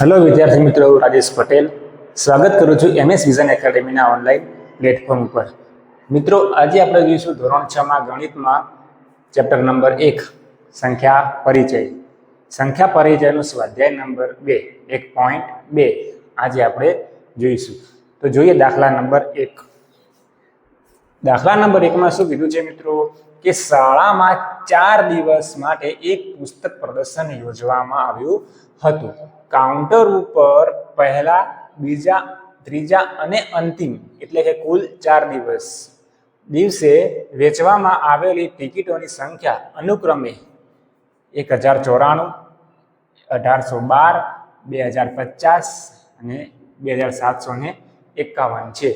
Hello વિદ્યાર્થી મિત્રો રાજેશ પટેલ. સ્વાગત કરું છું એમએસ વિઝન એકેડેમીના ઓનલાઈન પ્લેટફોર્મ ઉપર. મિત્રો, આજે આપણે જોઈશું ધોરણ છ માં ગણિતમાં ચેપ્ટર નંબર એક, સંખ્યા પરિચય. સંખ્યા પરિચયનો સ્વાધ્યાય નંબર બે, એક પોઈન્ટ બે આજે આપણે જોઈશું. તો જોઈએ દાખલા નંબર એક. દાખલા નંબર એકમાં શું કીધું છે મિત્રો? કે શાળામાં ચાર દિવસ માટે એક પુસ્તક પ્રદર્શન યોજવામાં આવ્યું હતું. કાઉન્ટર ઉપર પહેલા, બીજા, ત્રીજા અને અંતિમ, એટલે કે કુલ ચાર દિવસ. દિવસે વેચવામાં આવેલી ટિકિટોની સંખ્યા અનુક્રમે એક હજાર ચોરાણું, અઢારસો બાર, બે હજાર પચાસ અને બે હજાર સાતસો ને એકાવન છે.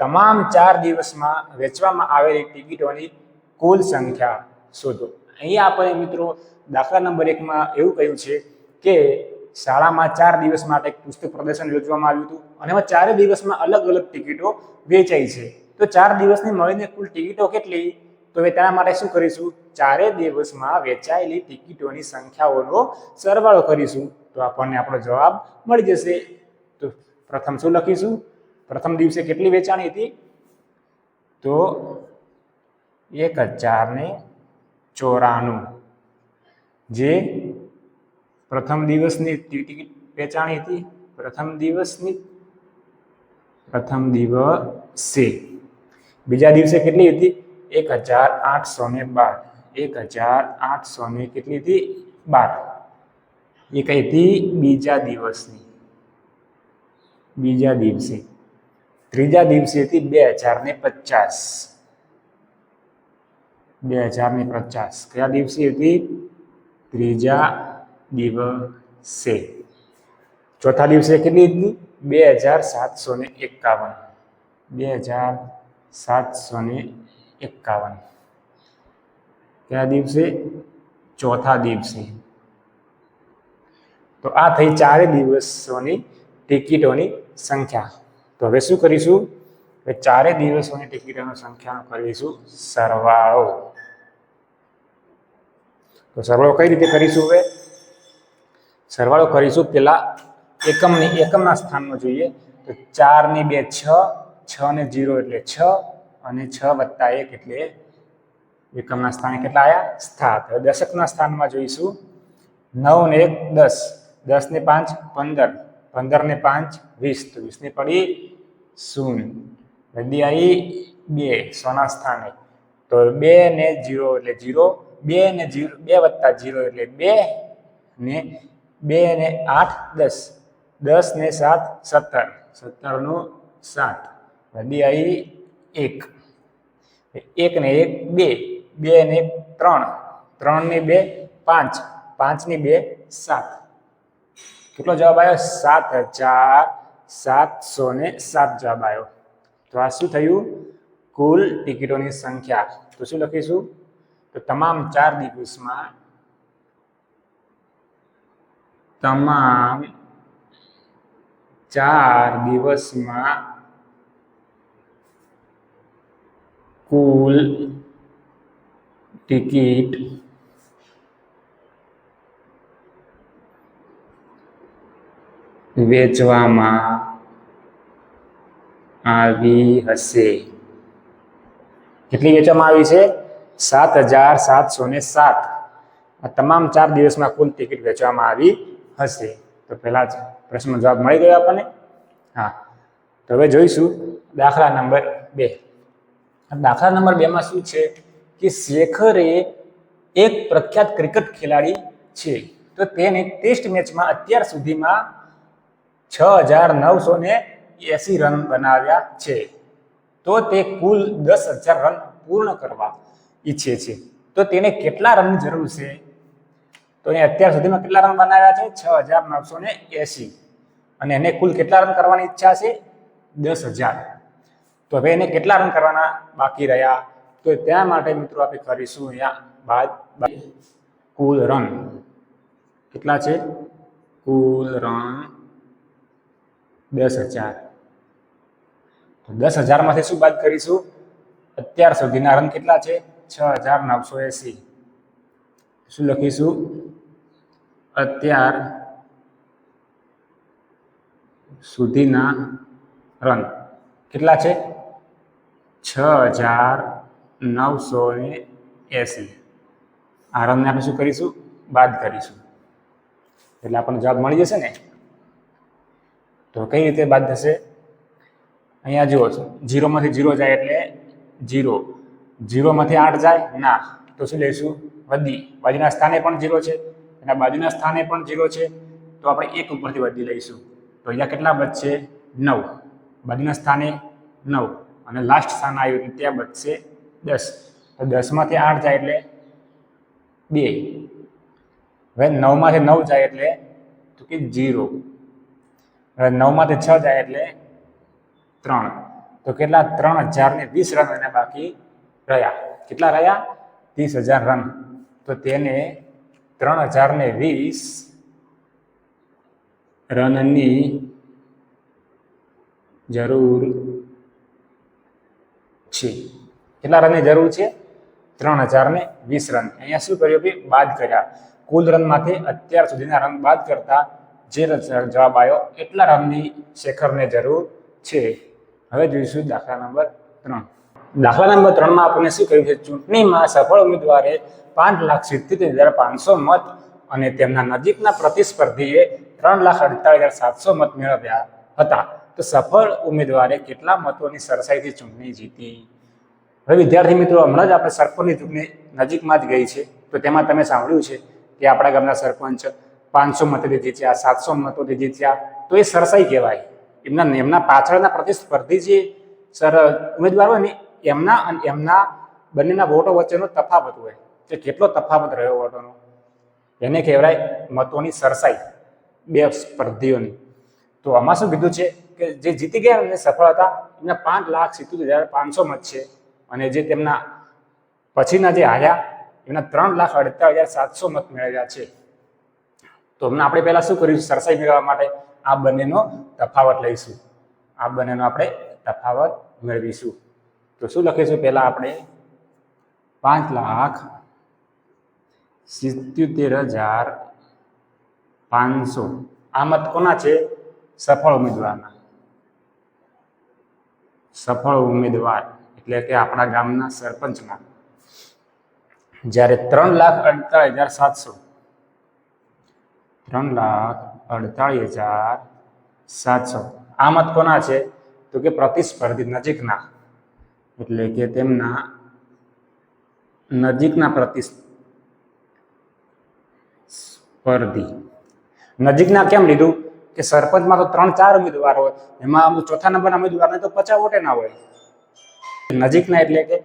તમામ ચાર દિવસમાં વેચવામાં આવેલી ટિકિટોની કુલ સંખ્યા શોધો. અહીંયા આપણે મિત્રો દાખલા નંબર એકમાં એવું કહ્યું છે કે શાળામાં ચાર દિવસ માટે એક પુસ્તક પ્રદર્શન યોજવામાં આવ્યું હતું અને એમાં ચારે દિવસમાં અલગ અલગ ટિકિટો વેચાઈ છે. તો ચાર દિવસની મળીને કુલ ટિકિટો કેટલી? તો હવે તેના માટે શું કરીશું? ચારે દિવસમાં વેચાયેલી ટિકિટોની સંખ્યાઓનો સરવાળો કરીશું. તો આપણને આપણો જવાબ મળી જશે. તો પ્રથમ શું લખીશું? પ્રથમ દિવસે કેટલી વેચાણી હતી? તો એક હજાર ચોરાણું. જે પ્રથમ દિવસની ટિકિટ વેચાણી હતી. પ્રથમ દિવસની પ્રથમ દિવસે. બીજા દિવસે કેટલી હતી? એક હજાર આઠસો ને બાર. એક હજાર આઠસો ને કેટલી હતી? બાર. એ કઈ હતી? બીજા દિવસની. બીજા દિવસે. ત્રીજા દિવસે હતી બે હજાર ને પચાસ. બે હજાર ને પચાસ. કયા દિવસે હતી? ત્રીજા દિવસે. ચોથા દિવસે કેટલી હતી બે હજાર સાતસો ને એકાવન. બે હજાર સાતસો ને એકાવન. કયા દિવસે? ચોથા દિવસે. તો આ થઈ ચારે દિવસોની ટિકિટોની સંખ્યા. તો હવે શું કરીશું? હવે ચારે દિવસોની ટિકિટોની સંખ્યાનો કરીશું સરવાળો. તો સરવાળો કઈ રીતે કરીશું હવે? સરવાળો કરીશું. પેલા એકમની, એકમના સ્થાનમાં જોઈએ. તો ચારની બે છ છ ને જીરો એટલે છ અને છ વત્તા એક એટલે એકમના સ્થાને કેટલા આવ્યા સાત. હવે દશકના સ્થાનમાં જોઈશું. નવ ને એક, દસ. દસ ને પાંચ, પંદર. પંદર ને પાંચ, વીસ. તો વીસ ને પડી શૂન્ય. નદી આવી બે, સોના સ્થાને. તો બે ને જીરો એટલે જીરો, બે ને જીરો, બે વત્તા જીરો એટલે બે ને બે અને આઠ દસ. દસ ને સાત સત્તર. સત્તરનું સાત. નદી આવી એક. એક ને એક બે. બે ને ત્રણ. ત્રણ ને બે પાંચ. પાંચ ને બે સાત. કેટલો જવાબ આવ્યો? સાત હજાર સાતસો ને સાત જવાબ આવ્યો. તો આ શું થયું? કુલ ટિકિટોની સંખ્યા. તો શું લખીશું? તો તમામ ચાર દિવસમાં તમામ ચાર દિવસમાં કુલ ટિકિટ વેચવામાં આવી હશે. કેટલી વેચવામાં આવી છે? સાત હજાર સાતસો ને સાત. આ તમામ ચાર દિવસમાં કુલ ટિકિટ વેચવામાં આવી હશે. તો પહેલા જ પ્રશ્નનો જવાબ મળી ગયો આપણને. હા. તો હવે જોઈશું દાખલા નંબર બે. દાખલા નંબર બેમાં શું છે? કે શેખરે એક પ્રખ્યાત ક્રિકેટ ખેલાડી છે. તો તેને ટેસ્ટ મેચમાં અત્યાર સુધીમાં છ હજાર નવસો ને એસી રન બનાવ્યા છે. તો તે કુલ દસ હજાર રન પૂર્ણ કરવા ઈચ્છે છે. તો તેને કેટલા રનની જરૂર છે? તો એને અત્યાર સુધીમાં કેટલા રન બનાવ્યા છે? છ હજાર નવસો ને એસી. અને એને કુલ કેટલા રન કરવાની ઈચ્છા છે? દસ હજાર. તો હવે એને કેટલા રન કરવાના બાકી રહ્યા? તો ત્યાં માટે મિત્રો આપણે કરીશું અહીંયા બાદ. કુલ રન. કેટલા છે? કુલ રન દસ હજાર. તો દસ હજારમાંથી શું બાદ કરીશું? અત્યાર સુધીના રન કેટલા છે? છ હજાર નવસો એસી. શું લખીશું? અત્યાર સુધીના રન કેટલા છે? છ હજાર નવસો ને એંસી. આ રનને આપણે શું કરીશું? બાદ કરીશું. એટલે આપણને જવાબ મળી જશે ને? તો કઈ રીતે બાદ થશે? અહીંયા જુઓ છો. જીરોમાંથી જીરો જાય એટલે જીરો. જીરોમાંથી આઠ જાય. ના. તો શું લઈશું? વધી બાજુના સ્થાને પણ જીરો છે. એના બાજુના સ્થાને પણ ઝીરો છે, તો આપણે એક ઉપરથી વધી લઈશું. તો અહીંયા કેટલા બચશે નવ. બાજુના સ્થાને નવ. અને લાસ્ટ સ્થાન આવ્યું ત્યાં બચશે દસ. તો દસમાંથી આઠ જાય એટલે બે. હવે નવમાંથી નવ જાય એટલે તો કે જીરો. હવે નવમાંથી છ જાય એટલે ત્રણ. તો કેટલા? ત્રણ હજારને વીસ રન એને બાકી રહ્યા. કેટલા રહ્યા? ત્રીસ હજાર રન. તો તેને ત્રણ હજાર ને વીસ રનની જરૂર છે. કેટલા રનની જરૂર છે? ત્રણ હજાર ને વીસ રન. અહીંયા શું કર્યું કે બાદ કર્યા. કુલ રનમાંથી અત્યાર સુધીના રન બાદ કરતા જે જવાબ આવ્યો એટલા રનની શેખરને જરૂર છે. હવે જોઈશું દાખલા નંબર ત્રણ. દાખલા નંબર ત્રણમાં આપણને શું કહ્યું છે? ચૂંટણીમાં સફળ ઉમેદવારે પાંચ લાખ સિત્તેર હજાર પાંચસો મત અને તેમના નજીકના પ્રતિસ્પર્ધીએ ત્રણ લાખ અડતાલીસ હજાર સાતસો મત મેળવ્યા હતા. તો સફળ ઉમેદવારે કેટલા મતોની સરસાઈથી ચૂંટણી જીતી? હવે વિદ્યાર્થી મિત્રો, હમણાં જ આપણે સરપંચની ચૂંટણી નજીકમાં જ ગઈ છે. તો તેમાં તમે સાંભળ્યું છે કે આપણા ગામના સરપંચ પાંચસો મતોથી જીત્યા, સાતસો મતોથી જીત્યા. તો એ સરસાઈ કહેવાય. એમના એમના પાછળના પ્રતિસ્પર્ધી જે સર, ઉમેદવાર હોય ને એમના અને એમના બંનેના વોટો વચ્ચેનો તફાવત હોય. કે કેટલો તફાવત રહ્યો વોટોનો? એને કહેવાય મતોની સરસાઈ બે સ્પર્ધીઓની. તો આમાં શું કીધું છે? કે જે જીતી ગયા અને સફળ હતા, એમના પાંચ લાખ સિત્તોતેર હજાર પાંચસો મત છે. અને જે તેમના પછીના જે હાર્યા, એમના ત્રણ લાખ અડતાલીસ હજાર સાતસો મત મેળવ્યા છે. તો હમણાં આપણે પહેલાં શું કર્યું? સરસાઈ મેળવવા માટે આ બંનેનો તફાવત લઈશું. આ બંનેનો આપણે તફાવત મેળવીશું. તો શું લખીશું પહેલા આપણે? પાંચ લાખ સિત્યોતેર હજાર પાંચસો. આ મત કોના છે? સફળ ઉમેદવારના. સફળ ઉમેદવાર એટલે કે આપણા ગામના સરપંચના જ્યારે ત્રણ લાખ અડતાલીસ હજાર સાતસો. ત્રણ લાખ અડતાલીસ હજાર સાતસો. આ મત કોના છે? તો કે પ્રતિસ્પર્ધી નજીકના. એટલે કે તેમના નજીકના પ્રતિસ્પર્ધી નજીકના કેમ લીધું? કે સરપંચમાં તો ત્રણ ચાર ઉમેદવાર હોય. એમાં ચોથા નંબરના ઉમેદવારને તો પચાસ વોટે ના હોય. નજીકના એટલે કે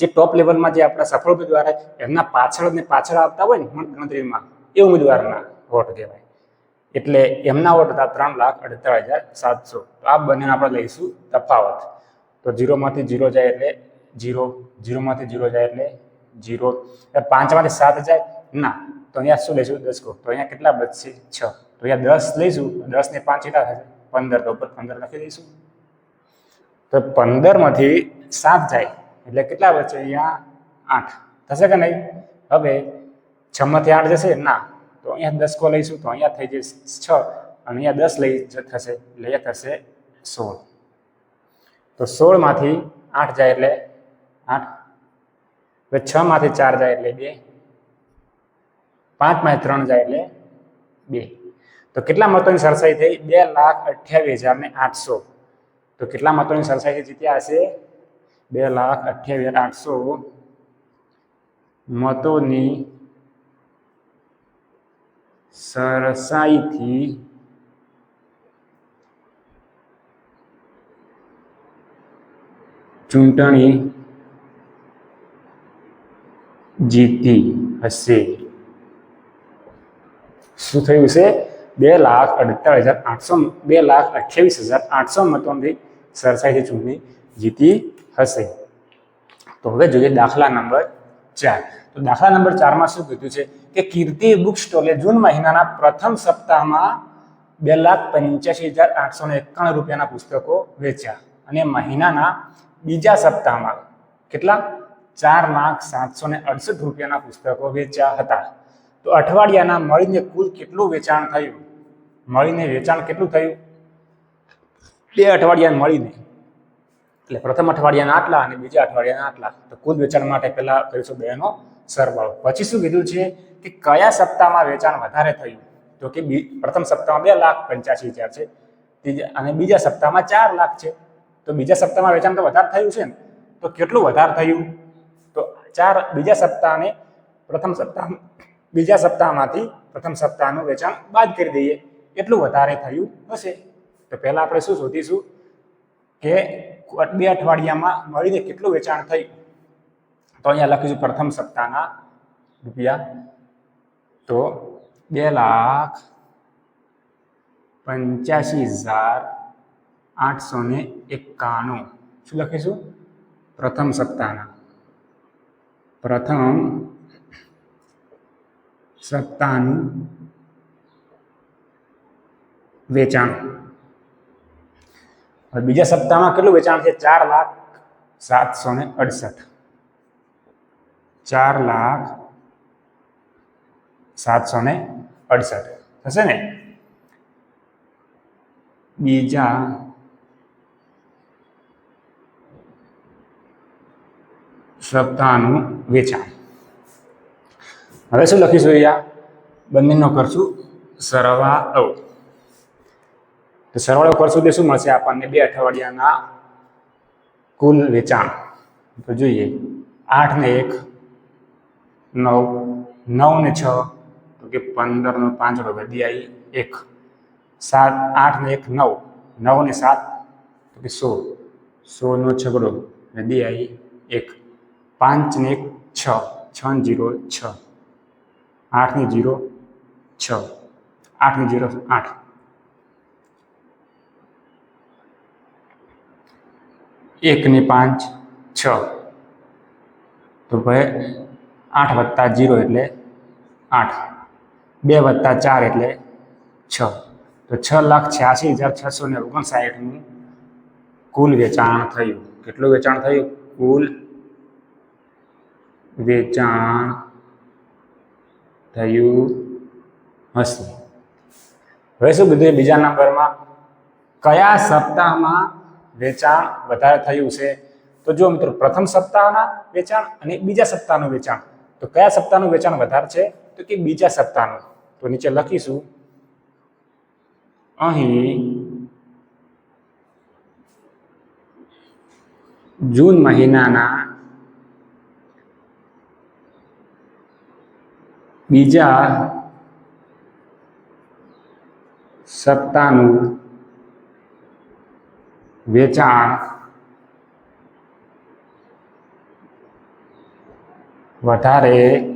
જે ટોપ લેવલમાં જે આપણા સફળ ઉમેદવાર એમના પાછળ ને પાછળ આવતા હોય ને ગણતરીમાં, એ ઉમેદવારના વોટ કહેવાય. એટલે એમના વોટ હતા ત્રણ લાખ અડતાળીસ હજાર સાતસો. આ બંને આપણે લઈશું તફાવત. તો જીરોમાંથી જીરો જાય એટલે જીરો જીરોમાંથી જીરો જાય એટલે જીરો. પાંચમાંથી સાત જાય, ના. તો અહીંયા શું લઈશું? દસકો તો અહીંયા કેટલા બચશે? છ. તો અહીંયા દસ લઈશું, દસ ને પાંચ કેટલા થશે? પંદર. તો ઉપર પંદર લખી દઈશું. તો પંદરમાંથી સાત જાય, એટલે કેટલા બચશે અહીંયા આઠ. થશે કે નહીં? હવે છમાંથી આઠ જશે, ના. તો અહીંયા દસકો લઈશું, તો અહીંયા થઈ જશે છ. અને અહીંયા દસ લઈ થશે, એટલે અહીંયા થશે સોળ. તો સોળમાંથી આઠ જાય એટલે આઠ. હવે છમાંથી ચાર જાય એટલે બે. પાંચમાંથી ત્રણ જાય એટલે બે. તો કેટલા મતોની સરસાઈ થઈ? બે લાખ અઠ્યાવીસ હજાર ને આઠસો. તો કેટલા મતોની સરસાઈથી જીત્યા હશે? બે લાખ અઠ્યાવીસ હજાર આઠસો મતોની સરસાઈથી ચૂંટણી જીતી હશે. શું થયું છે? બે લાખ અડતાળીસ હજાર આઠસો, બે લાખ અઠ્યાવીસ હજાર આઠસો મતોથી સરસાઈથી ચૂંટણી જીતી હશે. તો હવે જોઈએ દાખલા નંબર ચાર. તો દાખલા નંબર ચારમાં શું કીધું છે? કે કીર્તિ બુક સ્ટોલે જૂન મહિનાના પ્રથમ સપ્તાહમાં બે લાખ પંચ્યાસી હજાર આઠસો ને એકાણું રૂપિયાના પુસ્તકો વેચ્યા અને મહિનાના બીજા સપ્તાહમાં કેટલા? ચાર લાખ સાતસો ને અડસઠ રૂપિયાના પુસ્તકો વેચ્યા હતા. તો અઠવાડિયાના મળીને કુલ કેટલું વેચાણ થયું? મળીને વેચાણ કેટલું થયું? બે અઠવાડિયા મળીને. એટલે પ્રથમ અઠવાડિયાના આટલા અને બીજા અઠવાડિયાના આટલા. તો કુલ વેચાણ માટે પહેલા કરીશું બેનો સરવાળો. પછી શું કીધું છે કે કયા સપ્તાહમાં વેચાણ વધારે થયું? તો કે પ્રથમ સપ્તાહમાં બે લાખ પંચ્યાસી હજાર છે. અને બીજા સપ્તાહમાં ચાર લાખ છે. તો બીજા સપ્તાહમાં વેચાણ તો વધારે થયું છે ને, તો કેટલું વધારે થયું? તો ચાર, બીજા સપ્તાહને પ્રથમ સપ્તાહ, બીજા સપ્તાહમાંથી પ્રથમ સપ્તાહનું વેચાણ બાદ કરી દઈએ. એટલું વધારે થયું હશે. તો પહેલાં આપણે શું શોધીશું? કે બે અઠવાડિયામાં મળીને કેટલું વેચાણ થયું તો અહીંયા લખીશું પ્રથમ સપ્તાહના રૂપિયા. તો બે લાખ પંચ્યાસી હજાર આઠસો ને એકાણું. શું લખીશું? પ્રથમ સપ્તાહના. પ્રથમ સપ્તાહનું વેચાણ. હવે બીજા સપ્તાહમાં કેટલું વેચાણ છે? ચાર લાખ સાતસો ને અડસઠ. ચાર લાખ સાતસો ને અડસઠ. થશે ને? બીજા સપ્તાહનું વેચાણ. હવે શું લખીશું અહીંયા? બંનેનો કરશું સરવાળો. તો સરવાળો કરશું તે શું મળશે? આપણને બે અઠવાડિયાના કુલ વેચાણ. તો જોઈએ. આઠ ને એક નવ નવ ને છ તો કે પંદર નો પાંચ વધી એક. સાત આઠ ને એક નવ. નવ ને સાત તો કે સો સોનો છગડો વધી એક. પાંચ ને એક છ છ જીરો છ. આઠ ને જીરો છ. આઠ ને જીરો આઠ. એક ને પાંચ છ. તો ભાઈ આઠ વત્તા જીરો એટલે આઠ. બે વત્તા ચાર એટલે છ. તો છ લાખ છ્યાસી હજાર છસો ને ઓગણસાઠનું કુલ વેચાણ થયું. કેટલું વેચાણ થયું? કુલ વેચાણ થયું હશે. હવે શું કીધું બીજા નંબરમાં? કયા સપ્તાહમાં વેચાણ વધારે થયું છે? તો જો મિત્રો, પ્રથમ સપ્તાહના વેચાણ અને બીજા સપ્તાહનું વેચાણ. તો કયા સપ્તાહનું વેચાણ વધારે છે? તો કે બીજા સપ્તાહનું. તો નીચે લખીશું. અહીં જૂન મહિનાના બીજા સપ્તાહનું વેચાણ વધારે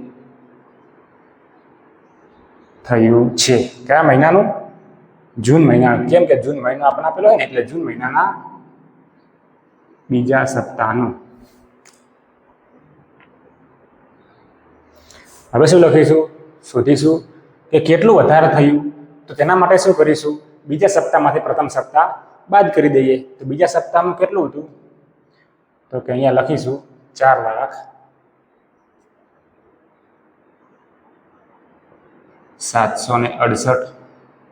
થયું છે. કયા મહિનાનું? જૂન મહિનાનું કેમ કે જૂન મહિનો આપણે આપેલો હોય ને, એટલે જૂન મહિનાના બીજા સપ્તાહનું. હવે શું લખીશું? શોધીશું કે કેટલું વધારે થયું? તો તેના માટે શું કરીશું? બીજા સપ્તાહમાંથી પ્રથમ સપ્તાહ બાદ કરી દઈએ. તો બીજા સપ્તાહમાં કેટલું હતું? તો કે અહીંયા લખીશું ચાર લાખ સાતસો ને અડસઠ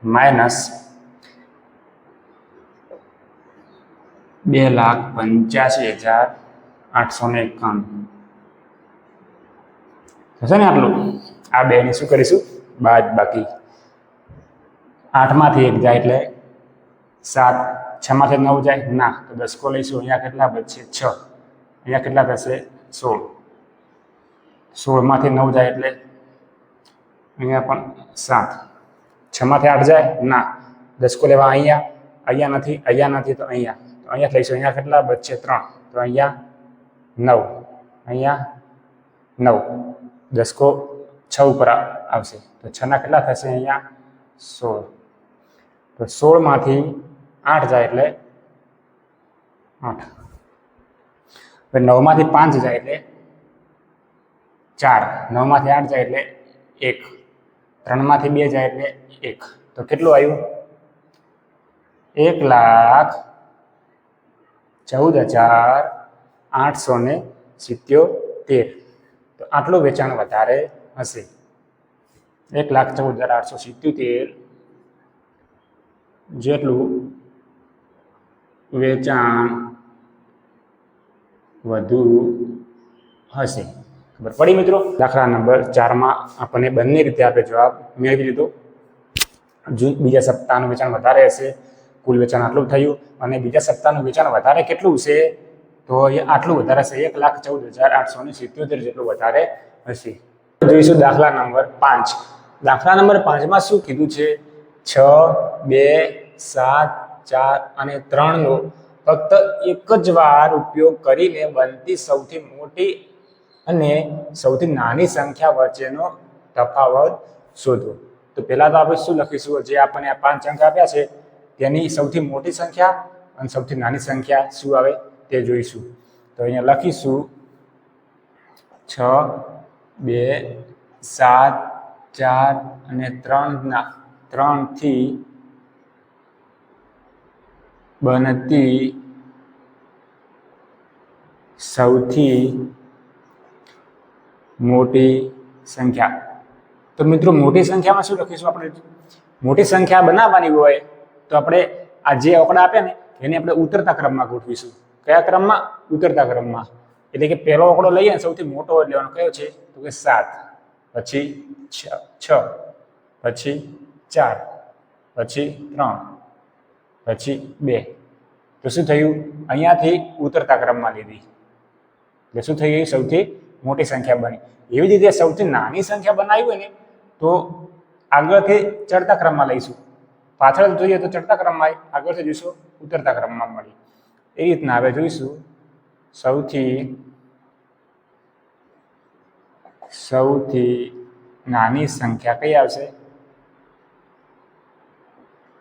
માઇનસ બે લાખ પંચ્યાસી હજાર આઠસો ને એકાણું. થશે ને આટલું? આ બેને શું કરીશું? બાદ બાકી. આઠમાંથી એક જાય એટલે સાત. છમાંથી નવ જાય? ના, તો દસકો લઈશું. અહીંયા કેટલા બચશે? છ. અહીંયા કેટલા થશે? સોળ. સોળમાંથી નવ જાય એટલે અહીંયા પણ સાત. છમાંથી આઠ જાય? ના. દસકો લેવા અહીંયા અહીંયા નથી અહીંયા નથી તો અહીંયા. તો અહીંયા લઈશું. અહીંયા કેટલા બચશે? ત્રણ. તો અહીંયા નવ. અહીંયા નવ. દસકો છ ઉપર આ- આવશે તો છના કેટલા થશે અહીંયા સોળ તો સોળમાંથી આઠ જાય એટલે આઠ હવે નવમાંથી પાંચ જાય એટલે ચાર નવમાંથી આઠ જાય એટલે એક ત્રણમાંથી બે જાય એટલે એક તો કેટલું આવ્યું એક લાખ ચૌદ હજાર આઠસો ને સિત્યોતેર તો આટલું વેચાણ વધારે હશે. એક લાખ ચૌદ હજાર આઠસો સિત્યોતેર જેટલું વેચાણ વધુ હશે. ખબર પડી મિત્રો? દાખલા નંબર ચારમાં આપણને બંને રીતે આપે જવાબ મેળવી લીધો જૂન બીજા સપ્તાહનું વેચાણ વધારે હશે. કુલ વેચાણ આટલું થયું અને બીજા સપ્તાહનું વેચાણ વધારે કેટલું છે? તો એ આટલું વધારે હશે એક લાખ ચૌદ હજાર આઠસો ને સિત્યોતેર જેટલું વધારે હશે. જોઈશું દાખલા નંબર પાંચ. દાખલા નંબર પાંચમાં શું કીધું છે? છ, બે, સાત, ચાર અને ત્રણનો ફક્ત એક જ વાર ઉપયોગ કરીને બનતી સૌથી મોટી અને સૌથી નાની સંખ્યા વચ્ચેનો તફાવત શોધો. તો પહેલાં તો આપણે શું લખીશું? જે આપણને આ પાંચ અંક આપ્યા છે, તેની સૌથી મોટી સંખ્યા અને સૌથી નાની સંખ્યા શું આવે? તે જોઈશું. તો અહીંયા લખીશું. છ, બે, સાત, ચાર અને ત્રણના, ત્રણથી બનતી સૌથી મોટી સંખ્યા. તો મિત્રો મોટી સંખ્યામાં શું લખીશું આપણે? મોટી સંખ્યા બનાવવાની હોય તો આપણે આ જે આંકડા આપ્યા ને, એને આપણે ઉતરતા ક્રમમાં ગોઠવીશું. કયા ક્રમમાં? ઉતરતા ક્રમમાં. એટલે કે પહેલો આંકડો લઈએ ને સૌથી મોટો લેવાનો કયો છે? તો કે સાત. પછી છ પછી ચાર. પછી ત્રણ. પછી બે. તો શું થયું? અહીંયાથી ઉતરતા ક્રમમાં લીધી. એટલે શું થઈ ગયું? સૌથી મોટી સંખ્યા બની. એવી રીતે સૌથી નાની સંખ્યા બનાવી હોય ને, તો આગળથી ચડતા ક્રમમાં લઈશું. પાછળ જોઈએ તો ચડતા ક્રમમાં, આગળથી જોઈશું, ઉતરતા ક્રમમાં મળી. એ રીતના આપણે જોઈશું. સૌથી સૌથી નાની સંખ્યા કઈ આવશે?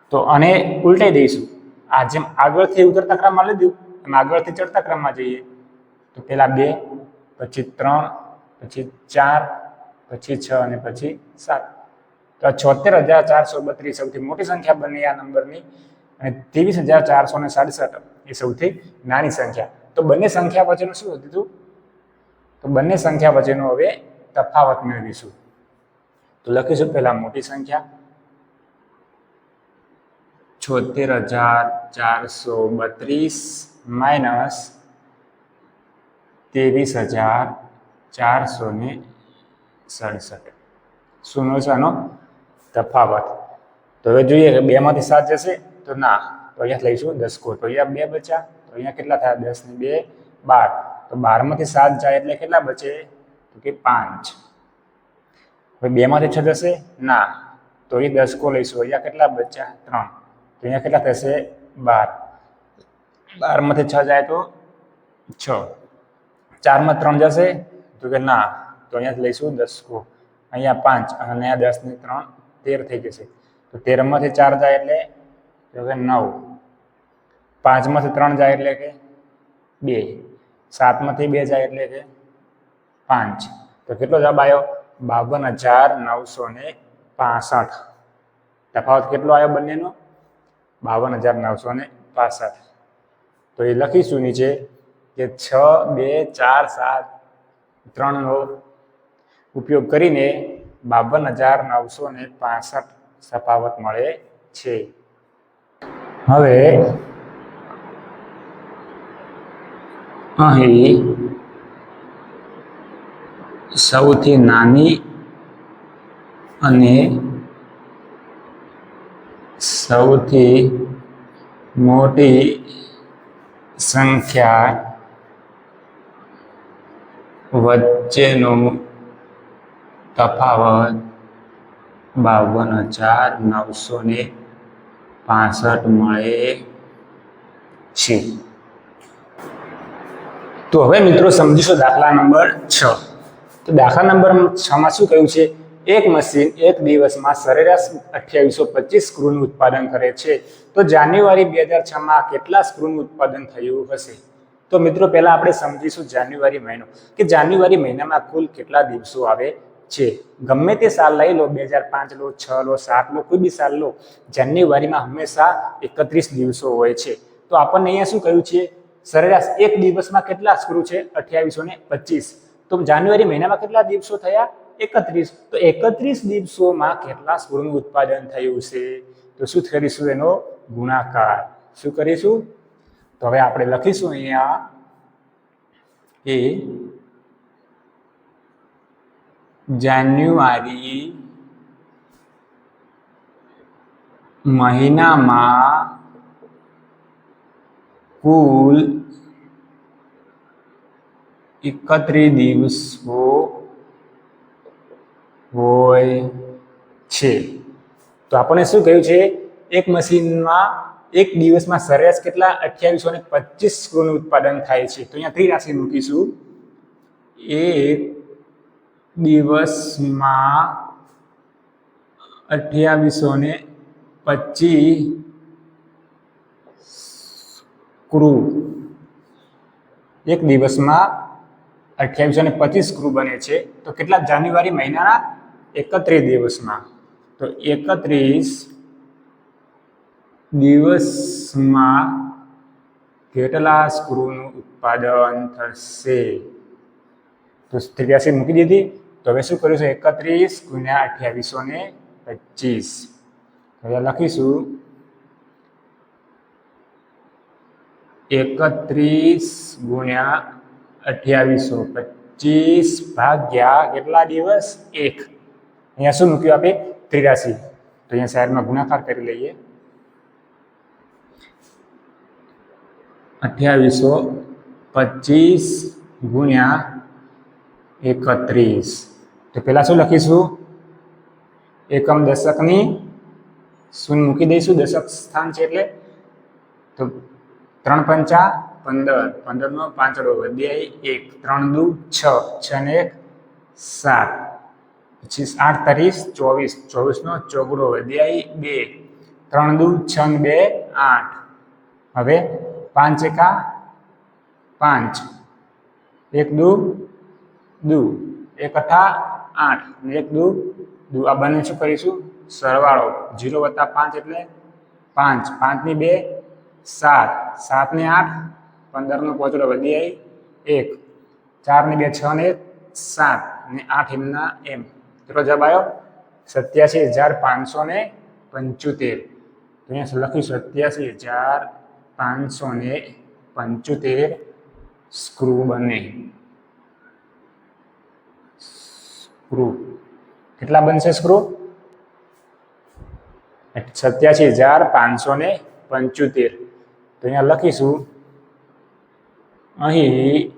તો આને ઉલટાઈ દઈશું. આ જેમ આગળથી ઉતરતા ક્રમમાં લીધું એમ આગળથી ચડતા ક્રમમાં જઈએ. તો પહેલાં બે, પછી ત્રણ, પછી ચાર, પછી છ અને પછી સાત. તો આ છોતેર હજાર ચારસો બત્રીસ સૌથી મોટી સંખ્યા બની આ નંબરની. અને ત્રેવીસ હજાર ચારસો ને સડસઠ એ સૌથી નાની સંખ્યા. તો બંને સંખ્યા વચ્ચેનું શું હતું તો બંને સંખ્યા વચ્ચેનો હવે તફાવત મેળવીશું. તો લખીશું પહેલા મોટી સંખ્યા. છોતેર હજાર ચારસો બત્રીસ માઇનસ ત્રેવીસ હજાર ચારસો ને સડસઠ. શૂનો છે આનો તફાવત? તો હવે જોઈએ કે બેમાંથી સાત જશે. તો ના, તો અહીંયા લઈશું દસકો તો અહીંયા બે બચ્યા, તો અહીંયા કેટલા થયા? દસ ને બે, બાર. તો બારમાંથી સાત જાય એટલે કેટલા બચે? તો કે પાંચ. હવે બેમાંથી છ જશે? ના. તો એ દસકો લઈશું. અહીંયા કેટલા બચ્યા? ત્રણ. તો અહીંયા કેટલા થશે? બાર. બારમાંથી છ જાય તો છ. ચારમાં ત્રણ જશે? તો કે ના. તો અહીંયા લઈશું દસકો અહીંયા પાંચ અને અહીંયા દસ ને ત્રણ. તેર થઈ જશે. તો તેરમાંથી ચાર જાય એટલે તો કે નવ. પાંચમાંથી ત્રણ જાય એટલે કે બે. સાતમાંથી બે જાય એટલે કે પાંચ. તો કેટલો જવાબ આવ્યો? બાવન હજાર નવસો ને પાસઠ. તફાવત કેટલો આવ્યો બંનેનો? બાવન હજાર નવસો ને પાસઠ. તો એ લખીશું નીચે કે છ, બે, ચાર, સાત, ત્રણનો ઉપયોગ કરીને બાવન હજાર નવસો ને પાસઠ તફાવત મળે છે. હવે અહીં સૌથી નાની અને સૌથી મોટી સંખ્યા વચ્ચેનો તફાવત બાવન હજાર નવસો ને પાસઠ મળે છે. તો હવે મિત્રો સમજીશું દાખલા નંબર છ. તો દાખલા નંબર છમાં શું કહ્યું છે? એક મશીન એક દિવસમાં સરેરાશ અઠ્યાવીસો પચીસ સ્ક્રૂનું ઉત્પાદન કરે છે. તો જાન્યુઆરી બે હજાર છમાં કેટલા સ્ક્રૂનું ઉત્પાદન થયું હશે? તો મિત્રો પહેલાં આપણે સમજીશું જાન્યુઆરી મહિનો. કે જાન્યુઆરી મહિનામાં કુલ કેટલા દિવસો આવે? છે. ગમે તે સાલ લઈ લો, બે હજાર પાંચ લો, છ લો, સાત લો, કોઈ બી સાલ લો, જાન્યુઆરીમાં હંમેશા એકત્રીસ દિવસો હોય છે. તો આપણને અહીંયા શું કહ્યું છે? સરેરાશ એક દિવસમાં કેટલા સ્ક્રુ છે? અઠ્યાવીસો ને પચીસ. તો જાન્યુઆરી મહિનામાં કેટલા દિવસો થયા? એકત્રીસ. તો એકત્રીસ દિવસોમાં કેટલા સ્ક્રૂનું ઉત્પાદન થયું છે? તો શું કરીશું એનો ગુણાકાર? શું કરીશું? તો હવે આપણે લખીશું અહીંયા કે જાન્યુઆરી મહિનામાં કુલ એકત્રીસ દિવસો હોય છે. તો આપણે શું કહ્યું છે? એક મશીનમાં એક દિવસમાં સરેરાશ કેટલા? અઠ્યાવીસો ને પચીસ સ્ક્રૂનું ઉત્પાદન થાય છે. તો અહીંયા ત્રિરાશિ મૂકીશું. એક દિવસમાં અઠ્યાવીસો ને પચીસ ક્રૂ એક દિવસમાં અઠ્યાવીસો ને પચીસ ક્રૂ બને છે. તો કેટલા જાન્યુઆરી મહિનાના? એકત્રીસ દિવસમાં. તો એકત્રીસ દિવસમાં કેટલા સ્ક્રૂનું ઉત્પાદન થશે? તો ત્રિયાસી મૂકી દીધી. તો હવે શું કરીશું? એકત્રીસ ગુણ્યા અઠ્યાવીસો ને પચીસ. હવે લખીશું. એકત્રીસ ગુણ્યા અઠ્યાવીસો પચીસ ભાગ્યા કેટલા દિવસ? એક. અહીંયા શું મૂક્યું આપે? ત્રિરાશી તો અહીંયા શહેરમાં ગુણાકાર કરી લઈએ. અઠ્યાવીસો પચીસ ગુણ્યા એકત્રીસ. તો પહેલાં શું લખીશું? એકમ દશકની શૂન્ય મૂકી દઈશું, દશક સ્થાન છે એટલે. તો ત્રણ પંચા પંદર, પંદરનો પાંચડો વધ્યાય એક, ત્રણ દુ છ છ ને એક, સાત. પછી આઠ ત્રીસ, ચોવીસ, ચોવીસનો ચોગડો વધ્યાઈ બે, ત્રણ દુ છ ને બે, આઠ. હવે પાંચ એકા પાંચ. એક દુ દુ. એક અઠા આઠ. ને એક દુ. દુ આ બંને શું કરીશું? સરવાળો. જીરો વત્તા પાંચ એટલે પાંચ. પાંચની બે, સાત. સાતને આઠ, પંદરનો પોચડો વધી આવી એક. ચારની બે છ ને સાત. ને આઠ એમના એમ. કેટલો જવાબ આવ્યો સત્યાસી હજાર પાંચસો ને પંચોતેર. તો અહીંયા લખીશું સત્યાસી હજાર પાંચસો ને પંચોતેર. સ્ક્રૂ બને. સ્ક્રૂ. કેટલા બનશે સ્ક્રૂ? સત્યાસી હજાર પાંચસો ને પંચોતેર. તો અહીંયા લખીશું. અહીં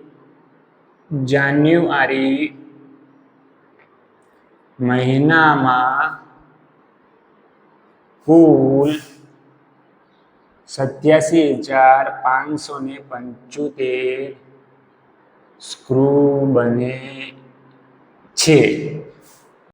જાન્યુઆરી મહિનામાં કુલ સત્યાસી હજાર પાંચસો ને પંચોતેર સ્ક્રૂ બને 起